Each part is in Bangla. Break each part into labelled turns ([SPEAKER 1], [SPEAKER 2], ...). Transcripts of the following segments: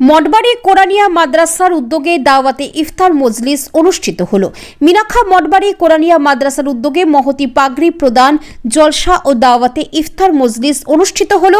[SPEAKER 1] মঠবাড়ি কোরানিয়া মাদ্রাসার উদ্যোগে দাওয়াতে ইফতার মজলিস অনুষ্ঠিত হল। মিনাখা মঠবাড়ি কোরানিয়া মাদ্রাসার উদ্যোগে মহতি পাগড়ি প্রদান, জলসা ও দাওয়াতে ইফতার মজলিস অনুষ্ঠিত হল।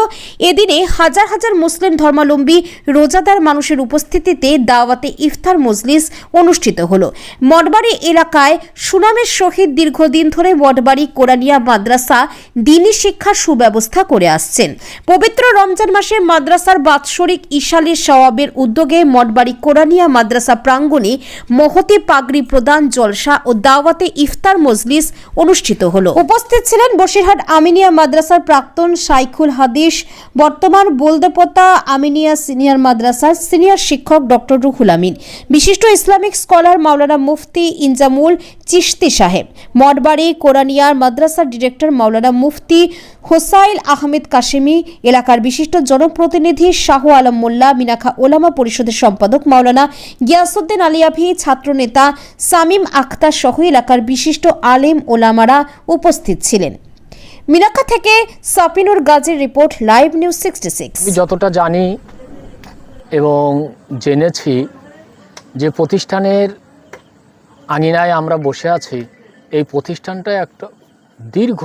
[SPEAKER 1] এদিনে হাজার হাজার মুসলিম ধর্মাবলম্বী, রোজাদার মানুষের উপস্থিতিতে দাওয়াতে ইফতার মজলিস অনুষ্ঠিত হল। মঠবাড়ি এলাকায় সুনামের সহিত দীর্ঘদিন ধরে মঠবাড়ি কোরানিয়া মাদ্রাসা দিনী শিক্ষার সুব্যবস্থা করে আসছেন। পবিত্র রমজান মাসে মাদ্রাসার বাৎসরিক ইশালের সওয়াবের উদ্যোগে মঠবাড়ি কোরআনিয়া মাদ্রাসা প্রাঙ্গণে মহতি পাগড়ি প্রদান, জলসা ও দাওয়াতে ইফতার মজলিস অনুষ্ঠিত হল। উপস্থিত ছিলেন বসিরহাট আমিনিয়া মাদ্রাসার প্রাক্তন সাইখুল হাদিস, বর্তমান বোলদেপতা আমিনিয়া সিনিয়র মাদ্রাসার সিনিয়র শিক্ষক ডক্টর রুহুল আমিন, বিশিষ্ট ইসলামিক স্কলার মাওলানা মুফতি ইনজামুল চিশতি সাহেব, মঠবাড়ি কোরআনিয়ার মাদ্রাসার ডিরেক্টর মাওলানা মুফতি হোসাইল আহমেদ কাশেমি, এলাকার বিশিষ্ট জনপ্রতিনিধি শাহ আলম মোল্লা মিনাখা ওলামা পরিষদের সম্পাদক মাওলানা গিয়াসুদ্দিন আলিয়াভি ছাত্রনেতা সামিম আখতার সহ এলাকার বিশিষ্ট আলেম ওলামারা উপস্থিত ছিলেন। মিনাখা থেকে সাপিনুর গাজীর report, live news sixty six.
[SPEAKER 2] যতটা জানি এবং জেনেছি যে প্রতিষ্ঠানের আঙিনায় আমরা বসে আছি, এই প্রতিষ্ঠানটা একটা দীর্ঘ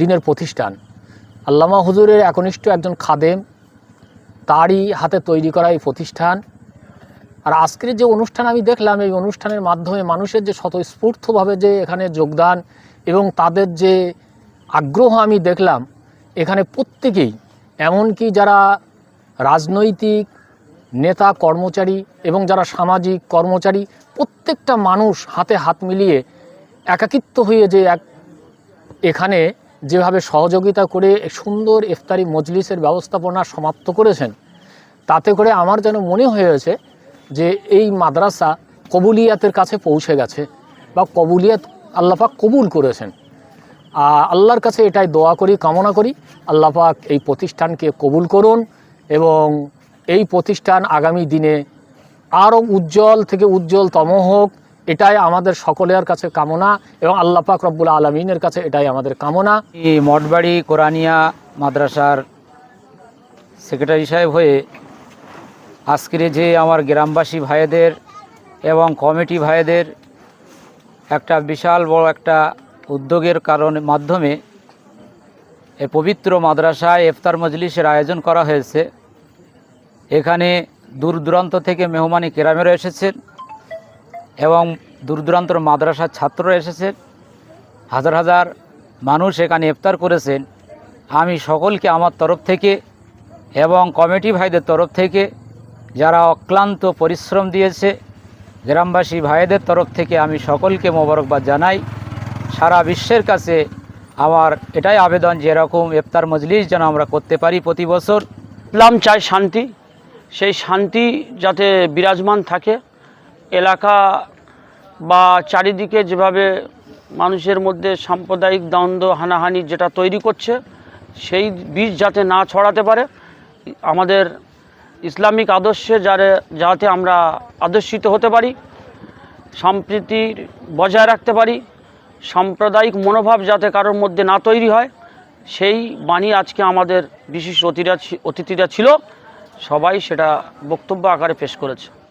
[SPEAKER 2] দিনের প্রতিষ্ঠান। আল্লামা হুজুরের একনিষ্ঠ একজন খাদেম তারই হাতে তৈরি করা এই প্রতিষ্ঠান। আর আজকের যে অনুষ্ঠান আমি দেখলাম, এই অনুষ্ঠানের মাধ্যমে মানুষের যে স্বতঃস্ফূর্তভাবে যে এখানে যোগদান এবং তাদের যে আগ্রহ আমি দেখলাম, এখানে প্রত্যেকেই, এমনকি যারা রাজনৈতিক নেতা, কর্মচারী এবং যারা সামাজিক কর্মচারী, প্রত্যেকটা মানুষ হাতে হাত মিলিয়ে একাকিত্ব হয়ে যে এক এখানে যেভাবে সহযোগিতা করে সুন্দর ইফতারি মজলিসের ব্যবস্থাপনা সমাপ্ত করেছেন, তাতে করে আমার যেন মনে হয়েছে যে এই মাদ্রাসা কবুলিয়াতের কাছে পৌঁছে গেছে বা কবুলিয়াত আল্লাপাক কবুল করেছেন। আল্লাহর কাছে এটাই দোয়া করি, কামনা করি, আল্লাহ পাক এই প্রতিষ্ঠানকে কবুল করুন এবং এই প্রতিষ্ঠান আগামী দিনে আরও উজ্জ্বল থেকে উজ্জ্বলতম হোক। এটাই আমাদের সকলের কাছে কামনা এবং আল্লাহ পাক রব্বুল আলমিনের কাছে এটাই আমাদের কামনা।
[SPEAKER 3] এই মঠবাড়ি, কোরআনিয়া মাদ্রাসার সেক্রেটারি সাহেব হয়ে আজকের যে আমার গ্রামবাসী ভাইদের এবং কমিটি ভাইদের একটা বিশাল বড় একটা উদ্যোগের কারণে, মাধ্যমে এ পবিত্র মাদ্রাসায় ইফতার মজলিসের আয়োজন করা হয়েছে। এখানে দূর দূরান্ত থেকে মেহমানি কেরামেরা এসেছেন। এবং দূর দূরান্তর মাদ্রাসার ছাত্ররা এসেছেন হাজার হাজার মানুষ এখানে ইফতার করেছেন। আমি সকলকে আমার তরফ থেকে এবং কমিটি ভাইদের তরফ থেকে যারা অক্লান্ত পরিশ্রম দিয়েছে, গ্রামবাসী ভাইদের তরফ থেকে আমি সকলকে মোবারকবাদ জানাই। সারা বিশ্বের কাছে আমার এটাই আবেদন যে এরকম ইফতার মজলিস যেন আমরা করতে পারি প্রতি বছর।
[SPEAKER 4] ইসলাম চায় শান্তি। সেই শান্তি যাতে বিরাজমান থাকে। এলাকা বা চারিদিকে যেভাবে মানুষের মধ্যে সাম্প্রদায়িক দ্বন্দ্ব, হানাহানি যেটা তৈরি করছে, সেই বীজ যাতে না ছড়াতে পারে, আমাদের ইসলামিক আদর্শে যারে, যাতে আমরা আদর্শিত হতে পারি, সম্প্রীতির বজায় রাখতে পারি, সাম্প্রদায়িক মনোভাব যাতে কারোর মধ্যে না তৈরি হয়, সেই বাণী আজকে আমাদের বিশেষ অতিথিরা অতিথিরা ছিল, সবাই সেটা বক্তব্য আকারে পেশ করেছে।